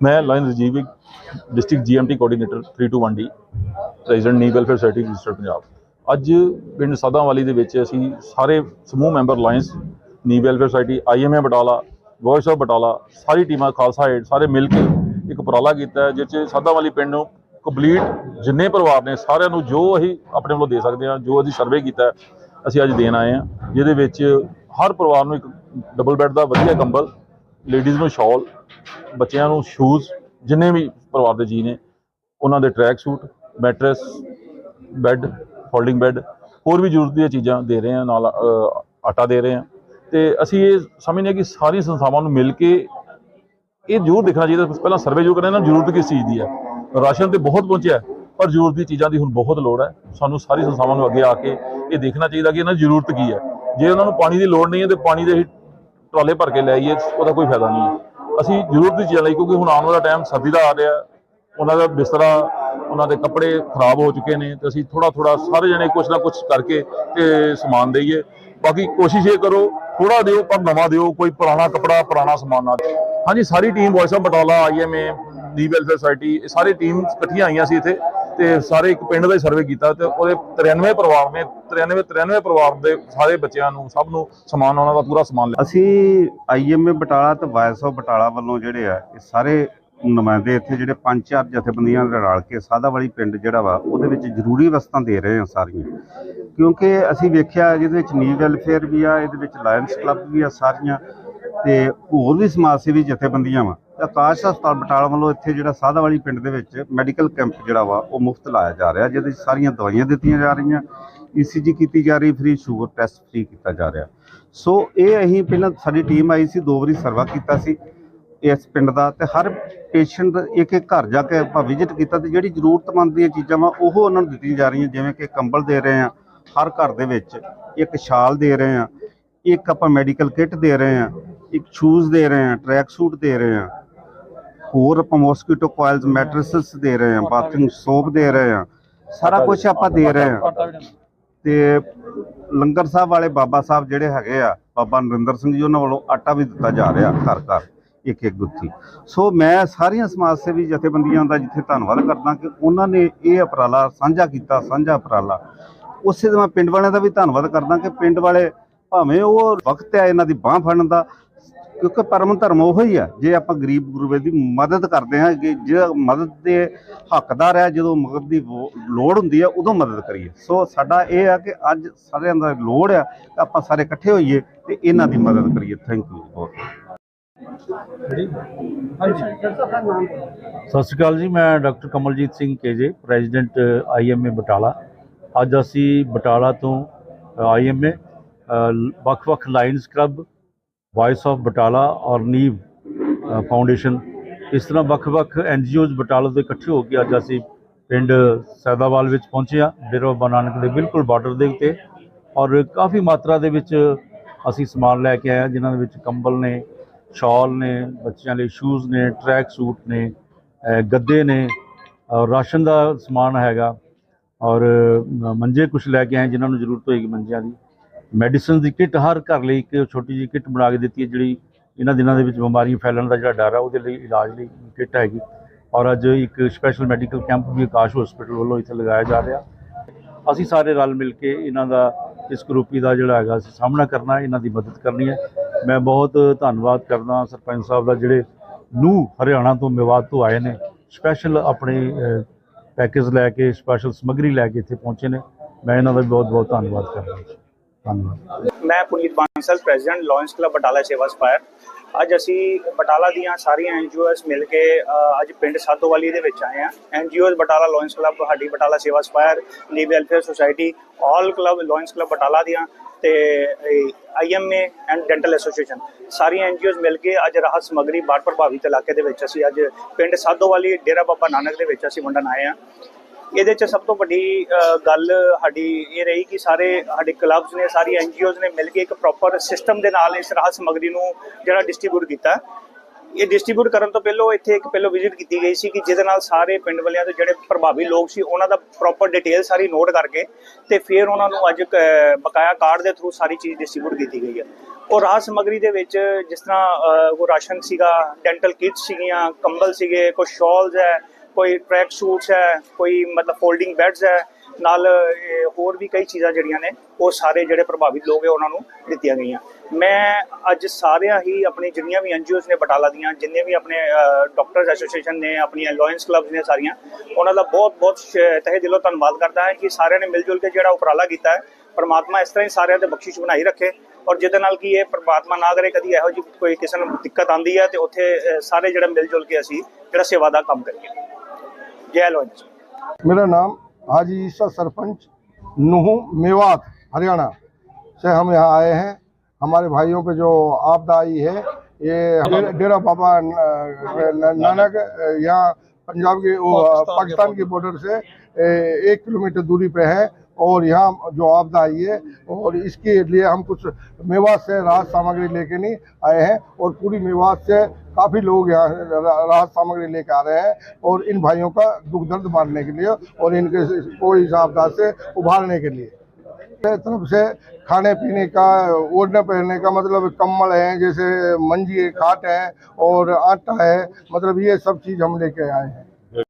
ਮੈਂ lion Rajeev district GMT coordinator 321D president ਨੀ welfare society register Punjab ਅੱਜ ਪਿੰਡ ਸਾਦਾਂਵਾਲੀ ਦੇ ਵਿੱਚ ਅਸੀਂ ਸਾਰੇ ਸਮੂਹ ਮੈਂਬਰ ਲਾਇੰਸ ਨੀ welfare society IMA Batala voice of Batala ਸਾਰੀ ਟੀਮਾਂ ਖਾਲਸਾ ਏਡ ਸਾਰੇ ਮਿਲ ਕੇ ਇੱਕ ਉਪਰਾਲਾ ਕੀਤਾ ਹੈ, ਜਿਸ 'ਚ ਸਾਦਾਂਵਾਲੀ ਪਿੰਡ ਨੂੰ ਕੰਪਲੀਟ ਜਿੰਨੇ ਪਰਿਵਾਰ ਨੇ ਸਾਰਿਆਂ ਨੂੰ ਜੋ ਅਸੀਂ ਆਪਣੇ ਵੱਲੋਂ ਦੇ ਸਕਦੇ ਹਾਂ ਜੋ ਅਸੀਂ ਸਰਵੇ ਕੀਤਾ ਅਸੀਂ ਅੱਜ ਦੇਣ ਆਏ ਹਾਂ। ਜਿਹਦੇ ਵਿੱਚ ਹਰ ਪਰਿਵਾਰ ਨੂੰ ਇੱਕ ਡਬਲ ਬੈੱਡ ਦਾ ਵਧੀਆ ਕੰਬਲ ਲੇਡੀਜ਼ ਨੂੰ ਸ਼ਾਲ ਬੱਚਿਆਂ ਨੂੰ ਸ਼ੂਜ਼ ਜਿੰਨੇ ਵੀ ਪਰਿਵਾਰ ਦੇ ਜੀ ਨੇ, ਉਹਨਾਂ ਦੇ track suit mattress bed folding bed ਹੋਰ ਵੀ ਜ਼ਰੂਰਤ ਦੀਆਂ ਚੀਜ਼ਾਂ ਦੇ ਰਹੇ ਹਾਂ, ਨਾਲ ਆਟਾ ਦੇ ਰਹੇ ਹਾਂ। ਤੇ ਅਸੀਂ ਇਹ ਸਮਝਦੇ ਹਾਂ ਕਿ ਸਾਰੀਆਂ ਸੰਸਥਾਵਾਂ ਨੂੰ ਮਿਲ ਕੇ ਇਹ ਜ਼ਰੂਰ ਦੇਖਣਾ ਚਾਹੀਦਾ। ਪਹਿਲਾਂ ਸਰਵੇ ਜੋ ਕਰਨਾ ਨਾ ਜ਼ਰੂਰਤ ਕਿਸ ਚੀਜ਼ ਦੀ ਹੈ? ਰਾਸ਼ਨ ਤੇ ਬਹੁਤ ਪਹੁੰਚਿਆ ਪਰ ਜ਼ਰੂਰਤ ਦੀ ਚੀਜ਼ਾਂ ਦੀ ਹੁਣ ਬਹੁਤ ਲੋੜ ਹੈ। ਸਾਨੂੰ ਸਾਰੀ ਸੰਸਥਾਵਾਂ ਨੂੰ ਅੱਗੇ ਆ ਕੇ ਇਹ ਦੇਖਣਾ ਚਾਹੀਦਾ ਕਿ ਇਹਨਾਂ ਦੀ ਜ਼ਰੂਰਤ ਕੀ ਹੈ। ਜੇ ਉਹਨਾਂ ਨੂੰ ਪਾਣੀ ਦੀ ਲੋੜ ਨਹੀਂ ਹੈ, ਤੇ ਪਾਣੀ ਦੇ ਟਰਾਲੇ ਭਰ ਕੇ ਲੈ ਆਈਏ, ਉਹਦਾ ਕੋਈ ਫਾਇਦਾ ਨਹੀਂ। ਹੈ ਅਸੀਂ ਜ਼ਰੂਰ ਦੀ ਚੀਜ਼ਾਂ ਲਈ, ਕਿਉਂਕਿ ਹੁਣ ਆਉਣ ਵਾਲਾ ਟਾਈਮ ਸਰਦੀ ਦਾ ਆ ਰਿਹਾ। ਉਹਨਾਂ ਦਾ ਬਿਸਤਰਾ, ਉਹਨਾਂ ਦੇ ਕੱਪੜੇ ਖਰਾਬ ਹੋ ਚੁੱਕੇ ਨੇ ਤੇ ਅਸੀਂ ਥੋੜਾ ਥੋੜਾ ਸਾਰੇ ਜਣੇ ਕੁਝ ਨਾ ਕੁਝ ਕਰਕੇ ਤੇ ਸਮਾਨ ਦਈਏ। ਬਾਕੀ ਕੋਸ਼ਿਸ਼ ਇਹ ਕਰੋ ਥੋੜਾ ਦਿਓ ਪਰ ਨਵਾਂ ਦਿਓ, ਕੋਈ ਪੁਰਾਣਾ ਕੱਪੜਾ, ਪੁਰਾਣਾ ਸਮਾਨ ਨਾ ਹਾਂਜੀ, ਸਾਰੀ team voice of Batala IMA D welfare society ਇਹ ਸਾਰੀ ਟੀਮ ਇਕੱਠੀਆਂ ਆਈਆਂ ਸੀ ਇੱਥੇ। ਤੇ ਸਾਰੇ ਇੱਕ ਪਿੰਡ ਦਾ ਹੀ ਸਰਵੇ ਕੀਤਾ ਤੇ ਉਹਦੇ 93 ਪਰਿਵਾਰ ਨੇ 93 93 ਪਰਿਵਾਰ ਦੇ ਸਾਰੇ ਬੱਚਿਆਂ ਨੂੰ ਸਭ ਨੂੰ ਸਮਾਨ, ਉਹਨਾਂ ਦਾ ਪੂਰਾ ਸਮਾਨ ਲਿਆ। ਅਸੀਂ ਆਈਐਮਏ ਬਟਾਲਾ ਤੇ ਵਾਇਸ ਆਫ ਬਟਾਲਾ ਵੱਲੋਂ ਜਿਹੜੇ ਆ, ਇਹ ਸਾਰੇ ਨੁਮਾਇੰਦੇ ਇੱਥੇ ਜਿਹੜੇ ਪੰਜ, ਚਾਰ ਜਥੇਬੰਦੀਆਂ ਰਲ ਕੇ ਸਾਦਾ ਵਾਲੀ ਪਿੰਡ ਜਿਹੜਾ ਵਾ, ਉਹਦੇ ਵਿੱਚ ਜ਼ਰੂਰੀ ਵਸਤਾਂ ਦੇ ਰਹੇ ਆ ਸਾਰੀਆਂ। ਕਿਉਂਕਿ ਅਸੀਂ ਵੇਖਿਆ ਜਿਹਦੇ ਵਿੱਚ ਨੀ ਵੈਲਫੇਅਰ ਵੀ ਆ, ਇਹਦੇ ਵਿੱਚ ਲਾਇਨਸ ਕਲੱਬ ਵੀ ਆ ਸਾਰੀਆਂ, ਤੇ ਹੋਰ ਵੀ ਸਮਾਜ ਸੇਵੀ ਜਥੇਬੰਦੀਆਂ ਵਾ। ਆਕਾਸ਼ ਹਸਪਤਾਲ ਬਟਾਲਾ ਵੱਲੋਂ ਇੱਥੇ ਜਿਹੜਾ ਸਾਦਾ ਵਾਲੀ ਪਿੰਡ ਦੇ ਵਿੱਚ ਮੈਡੀਕਲ ਕੈਂਪ ਜਿਹੜਾ ਵਾ, ਉਹ ਮੁਫਤ ਲਾਇਆ ਜਾ ਰਿਹਾ, ਜਿਹਦੇ ਵਿੱਚ ਸਾਰੀਆਂ ਦਵਾਈਆਂ ਦਿੱਤੀਆਂ ਜਾ ਰਹੀਆਂ ਈਸੀਜੀ ਕੀਤੀ ਜਾ ਰਹੀ ਫ੍ਰੀ ਸ਼ੂਗਰ ਟੈਸਟ ਫ੍ਰੀ ਕੀਤਾ ਜਾ ਰਿਹਾ। ਸੋ ਇਹ ਅਸੀਂ ਪਹਿਲਾਂ ਸਾਡੀ ਟੀਮ ਆਈ ਸੀ, ਦੋ ਵਾਰੀ ਸਰਵਾ ਕੀਤਾ ਸੀ ਇਸ ਪਿੰਡ ਦਾ, ਤੇ ਹਰ ਪੇਸ਼ੈਂਟ ਇੱਕ ਇੱਕ ਘਰ ਜਾ ਕੇ ਆਪਾਂ ਵਿਜ਼ਿਟ ਕੀਤਾ, ਤੇ ਜਿਹੜੀ ਜ਼ਰੂਰਤਮੰਦ ਦੀਆਂ ਚੀਜ਼ਾਂ ਵਾ, ਉਹ ਉਹਨਾਂ ਨੂੰ ਦਿੱਤੀਆਂ ਜਾ ਰਹੀਆਂ, ਜਿਵੇਂ ਕਿ ਕੰਬਲ ਦੇ ਰਹੇ ਆ ਹਰ ਘਰ ਦੇ ਵਿੱਚ ਇੱਕ ਸ਼ਾਲ ਦੇ ਰਹੇ ਆ ਇੱਕ ਆਪਾਂ ਮੈਡੀਕਲ ਕਿੱਟ ਦੇ ਰਹੇ ਆ ਇੱਕ ਸ਼ੂਜ਼ ਦੇ ਰਹੇ ਆ ਟਰੈਕ ਸੂਟ ਦੇ ਰਹੇ ਆ ਹੋਰ ਆਪਾਂ ਮੋਸਕੀਟੋ ਕੋਇਲਸ ਮੈਟਰੈਸਸ ਦੇ ਰਹੇ ਆ ਬਾਥਿੰਗ ਸੋਪ ਦੇ ਰਹੇ ਆ ਸਾਰਾ ਕੁਝ ਆਪਾਂ ਦੇ ਰਹੇ ਆ ਤੇ ਲੰਗਰ ਸਾਹਿਬ ਵਾਲੇ ਬਾਬਾ ਸਾਹਿਬ ਜਿਹੜੇ ਹੈਗੇ ਆ ਬਾਬਾ ਨਰਿੰਦਰ ਸਿੰਘ ਜੀ ਉਹਨਾਂ ਵੱਲੋਂ ਆਟਾ ਵੀ ਦਿੱਤਾ ਜਾ ਰਿਹਾ ਘਰ ਘਰ ਇੱਕ ਇੱਕ ਗੁੱਥੀ। ਸੋ ਮੈਂ ਸਾਰੀਆਂ ਸਮਾਜ ਸੇਵੀ ਜਥੇਬੰਦੀਆਂ ਦਾ ਜਿੱਥੇ ਧੰਨਵਾਦ ਕਰਦਾ ਕਿ ਉਹਨਾਂ ਨੇ ਇਹ ਉਪਰਾਲਾ ਸਾਂਝਾ ਕੀਤਾ ਸਾਂਝਾ ਉਪਰਾਲਾ। ਉਸੇ ਤਰ੍ਹਾਂ ਪਿੰਡ ਵਾਲਿਆਂ ਦਾ ਵੀ ਧੰਨਵਾਦ ਕਰਦਾ ਕਿ ਪਿੰਡ ਵਾਲੇ ਭਾਵੇਂ ਉਹ ਵਕਤ ਹੈ ਇਹਨਾਂ ਦੀ ਬਾਹ ਫੜਨ ਦਾ ਕਿਉਂਕਿ ਪਰਮ ਧਰਮ ਉਹ ਹੀ ਆ। ਜੇ ਆਪਾਂ ਗਰੀਬ ਗੁਰਬੇ ਦੀ ਮਦਦ ਕਰਦੇ ਹਾਂ ਕਿ ਜਿਹੜਾ ਮਦਦ ਦੇ ਹੱਕਦਾਰ ਹੈ ਜਦੋਂ ਮਦਦ ਦੀ ਲੋੜ ਹੁੰਦੀ ਹੈ ਉਦੋਂ ਮਦਦ ਕਰੀਏ। ਸੋ ਸਾਡਾ ਇਹ ਆ ਕਿ ਅੱਜ ਸਾਰਿਆਂ ਦਾ ਲੋੜ ਆ ਕਿ ਆਪਾਂ ਸਾਰੇ ਇਕੱਠੇ ਹੋਈਏ ਤੇ ਇਹਨਾਂ ਦੀ ਮਦਦ ਕਰੀਏ। ਥੈਂਕ ਯੂ ਬਹੁਤ। ਸਤਿ ਸ਼੍ਰੀ ਅਕਾਲ ਜੀ, ਮੈਂ doctor Kamaljit Singh KJ, president IMA Batala. ਅੱਜ ਅਸੀਂ ਬਟਾਲਾ ਤੋਂ ਆਈਐਮਏ ਵੱਖ-ਵੱਖ lions club voice of Batala ਔਰ ਨੀਵ ਫਾਊਂਡੇਸ਼ਨ ਇਸ ਤਰ੍ਹਾਂ ਵੱਖ-ਵੱਖ ਐਨਜੀਓਜ਼ ਬਟਾਲਾ ਤੋਂ ਇਕੱਠੇ ਹੋ ਕੇ ਅੱਜ ਅਸੀਂ ਪਿੰਡ ਸੈਦਾਵਾਲ ਵਿੱਚ ਪਹੁੰਚੇ ਹਾਂ ਡੇਰਾ ਬਾਬਾ ਨਾਨਕ ਦੇ ਬਿਲਕੁਲ ਬਾਰਡਰ ਦੇ ਉੱਤੇ। ਔਰ ਕਾਫੀ ਮਾਤਰਾ ਦੇ ਵਿੱਚ ਅਸੀਂ ਸਮਾਨ ਲੈ ਕੇ ਆਏ ਹਾਂ, ਜਿਨ੍ਹਾਂ ਦੇ ਵਿੱਚ ਕੰਬਲ ਨੇ, ਸ਼ਾਲ ਨੇ, ਬੱਚਿਆਂ ਲਈ ਸ਼ੂਜ਼ ਨੇ ਟਰੈਕ ਸੂਟ ਨੇ ਗੱਦੇ ਨੇ, ਔਰ ਰਾਸ਼ਨ ਦਾ ਸਮਾਨ ਹੈਗਾ। ਔਰ ਮੰਜੇ ਕੁਝ ਲੈ ਕੇ ਆਏ ਜਿਨ੍ਹਾਂ ਨੂੰ ਜ਼ਰੂਰਤ ਹੋਏਗੀ ਮੰਜਿਆਂ ਦੀ। ਮੈਡੀਸਨ ਦੀ ਕਿੱਟ, ਹਰ ਘਰ ਲਈ ਇੱਕ ਛੋਟੀ ਜਿਹੀ ਕਿੱਟ ਬਣਾ ਕੇ ਦਿੱਤੀ ਹੈ, ਜਿਹੜੀ ਇਹਨਾਂ ਦਿਨਾਂ ਦੇ ਵਿੱਚ ਬਿਮਾਰੀਆਂ ਫੈਲਣ ਦਾ ਜਿਹੜਾ ਡਰ ਹੈ ਉਹਦੇ ਲਈ ਇਲਾਜ ਲਈ ਕਿੱਟ ਹੈਗੀ। ਔਰ ਅੱਜ ਇੱਕ ਸਪੈਸ਼ਲ ਮੈਡੀਕਲ ਕੈਂਪ ਵੀ ਆਕਾਸ਼ ਹਸਪੀਟਲ ਵੱਲੋਂ ਇੱਥੇ ਲਗਾਇਆ ਜਾ ਰਿਹਾ। ਅਸੀਂ ਸਾਰੇ ਰਲ ਮਿਲ ਕੇ ਇਹਨਾਂ ਦਾ, ਇਸ ਗਰੁੱਪੀ ਦਾ ਜਿਹੜਾ ਹੈਗਾ, ਅਸੀਂ ਸਾਹਮਣਾ ਕਰਨਾ, ਇਹਨਾਂ ਦੀ ਮਦਦ ਕਰਨੀ ਹੈ। ਮੈਂ ਬਹੁਤ ਧੰਨਵਾਦ ਕਰਦਾ ਸਰਪੰਚ ਸਾਹਿਬ ਦਾ, ਜਿਹੜੇ ਨੂੰ ਹਰਿਆਣਾ ਤੋਂ ਮੇਵਾਤ ਤੋਂ ਆਏ ਨੇ। ਸਪੈਸ਼ਲ ਆਪਣੇ ਪੈਕੇਜ ਲੈ ਕੇ ਸਪੈਸ਼ਲ ਸਮੱਗਰੀ ਲੈ ਕੇ ਇੱਥੇ ਪਹੁੰਚੇ ਨੇ। ਮੈਂ ਇਹਨਾਂ ਦਾ ਵੀ ਬਹੁਤ ਬਹੁਤ ਧੰਨਵਾਦ ਕਰਦਾ ਧੰਨਵਾਦ। ਮੈਂ Puneet Bansal, president lions club Batala Seva spire. ਅੱਜ ਅਸੀਂ ਬਟਾਲਾ ਦੀਆਂ ਸਾਰੀਆਂ ਐਨਜੀਓਸ ਮਿਲ ਕੇ ਅੱਜ ਪਿੰਡ ਸਾਦੋਵਾਲੀ ਦੇ ਵਿੱਚ ਆਏ ਹਾਂ। ਐਨਜੀਓਸ ਬਟਾਲਾ ਲਾਇਨਸ ਕਲੱਬ, ਸਾਡੀ ਬਟਾਲਾ ਸੇਵਾ ਸਪਾਇਰ ਨੀ welfare society, all club lions club Batala ਦੀਆਂ ਤੇ ਆਈਐਮਏ ਐਂਡ ਡੈਂਟਲ ਐਸੋਸੀਏਸ਼ਨ। ਸਾਰੀਆਂ ਐਨਜੀਓਸ ਮਿਲ ਕੇ ਅੱਜ ਰਾਹਤ ਸਮੱਗਰੀ ਬਾੜ ਪ੍ਰਭਾਵਿਤ ਇਲਾਕੇ ਦੇ ਵਿੱਚ ਅਸੀਂ ਅੱਜ ਪਿੰਡ ਸਾਦੋਵਾਲੀ ਡੇਰਾ ਬਾਬਾ ਨਾਨਕ ਦੇ ਵਿੱਚ ਅਸੀਂ ਵੰਡਣ ਆਏ ਹਾਂ। ਇਹਦੇ ਚ ਸਭ ਤੋਂ ਵੱਡੀ ਗੱਲ ਸਾਡੀ ਇਹ ਰਹੀ ਕਿ ਸਾਰੇ ਸਾਡੇ ਕਲੱਬਸ ਨੇ, ਸਾਰੀ ਐਨਜੀਓਜ਼ ਨੇ ਮਿਲ ਕੇ ਇੱਕ ਪ੍ਰੋਪਰ ਸਿਸਟਮ ਦੇ ਨਾਲ ਇਸ ਰਾਹਤ ਸਮੱਗਰੀ ਨੂੰ ਜਿਹੜਾ ਡਿਸਟ੍ਰੀਬਿਊਟ ਕੀਤਾ। ਇਹ ਡਿਸਟ੍ਰੀਬਿਊਟ ਕਰਨ ਤੋਂ ਪਹਿਲਾਂ ਇੱਥੇ ਇੱਕ ਪਹਿਲਾਂ ਵਿਜ਼ਿਟ ਕੀਤੀ ਗਈ ਸੀ ਕਿ ਜਿਹਦੇ ਨਾਲ ਸਾਰੇ ਪਿੰਡ ਵਾਲਿਆਂ ਦੇ ਜਿਹੜੇ ਪ੍ਰਭਾਵੀ ਲੋਕ ਸੀ, ਉਹਨਾਂ ਦਾ ਪ੍ਰੋਪਰ ਡਿਟੇਲ ਸਾਰੀ ਨੋਟ ਕਰਕੇ ਤੇ ਫਿਰ ਉਹਨਾਂ ਨੂੰ ਅੱਜ ਕ- ਬਕਾਇਆ ਕਾਰਡ ਦੇ ਥਰੂ ਸਾਰੀ ਚੀਜ਼ ਡਿਸਟ੍ਰੀਬਿਊਟ ਕੀਤੀ ਗਈ ਹੈ ਉਹ ਰਾਹ ਸਮੱਗਰੀ ਦੇ ਵਿੱਚ ਜਿਸ ਤਰ੍ਹਾਂ ਉਹ ਰਾਸ਼ਨ ਸੀਗਾ ਡੈਂਟਲ ਕਿਟਸ ਸੀਗੀਆਂ, ਕੰਬਲ ਸੀਗੇ ਕੁਝ ਸ਼ਾਲਸ ਹੈ ਕੋਈ ਟਰੈਕ ਸੂਟਸ ਹੈ, ਕੋਈ ਮਤਲਬ ਫੋਲਡਿੰਗ ਬੈੱਡਸ ਹੈ, ਨਾਲ ਹੋਰ ਵੀ ਕਈ ਚੀਜ਼ਾਂ ਜਿਹੜੀਆਂ ਨੇ, ਉਹ ਸਾਰੇ ਜਿਹੜੇ ਪ੍ਰਭਾਵਿਤ ਲੋਕ ਹੈ, ਉਹਨਾਂ ਨੂੰ ਦਿੱਤੀਆਂ ਗਈਆਂ। ਮੈਂ ਅੱਜ ਸਾਰਿਆਂ ਹੀ ਆਪਣੀ ਜਿੰਨੀਆਂ ਵੀ ਐਨਜੀਓਜ਼ ਨੇ ਬਟਾਲਾ ਦੀਆਂ, ਜਿੰਨੇ ਵੀ ਆਪਣੇ ਡਾਕਟਰਸ ਐਸੋਸੀਏਸ਼ਨ ਨੇ ਆਪਣੀਆਂ ਅਲਾਈਅੰਸ ਕਲੱਬਸ ਨੇ ਸਾਰੀਆਂ, ਉਹਨਾਂ ਦਾ ਬਹੁਤ ਬਹੁਤ ਸ਼- ਤਹਿ ਦਿਲੋਂ ਧੰਨਵਾਦ ਕਰਦਾ ਹਾਂ ਕਿ ਸਾਰਿਆਂ ਨੇ ਮਿਲ ਜੁਲ ਕੇ ਜਿਹੜਾ ਉਪਰਾਲਾ ਕੀਤਾ ਹੈ, ਪਰਮਾਤਮਾ ਇਸ ਤਰ੍ਹਾਂ ਹੀ ਸਾਰਿਆਂ ਦੇ ਬਖਸ਼ਿਸ਼ ਬਣਾਈ ਰੱਖੇ ਔਰ ਜਿਹਦੇ ਨਾਲ ਕਿ ਇਹ ਪਰਮਾਤਮਾ ਨਾ ਕਰੇ, ਕਦੀ ਇਹੋ ਜਿਹੀ ਕੋਈ ਕਿਸੇ ਨੂੰ ਦਿੱਕਤ ਆਂਦੀ ਹੈ ਤੇ ਉੱਥੇ ਸਾਰੇ ਜਿਹੜਾ ਮਿਲ ਜੁਲ ਕੇ ਅਸੀਂ ਜਿਹੜਾ ਸੇਵਾ ਦਾ ਕੰਮ ਕਰੀਏ। गहलोत। मेरा नाम हाजी ईसा सरपंच नुह मेवात हरियाणा से हम यहाँ आए हैं। हमारे भाइयों पे जो आपदा आई है ये डेरा बाबा नानक यहाँ पंजाब के पाकिस्तान के बॉर्डर से एक किलोमीटर दूरी पे है। और यहाँ जो आपदा आई है, और इसके लिए हम कुछ मेवात से राहत सामग्री लेके नहीं आए हैं, और पूरी मेवात से काफ़ी लोग यहाँ राहत सामग्री लेके आ रहे हैं, और इन भाइयों का दुख दर्द मारने के लिए, और इनके को इस आपदा से उभारने के लिए। तरफ़ से खाने पीने का, ओढ़ने पहनने का मतलब कम्बल है, जैसे मंजी है, खाट है, और आटा है मतलब ये सब चीज़ हम लेके आए हैं।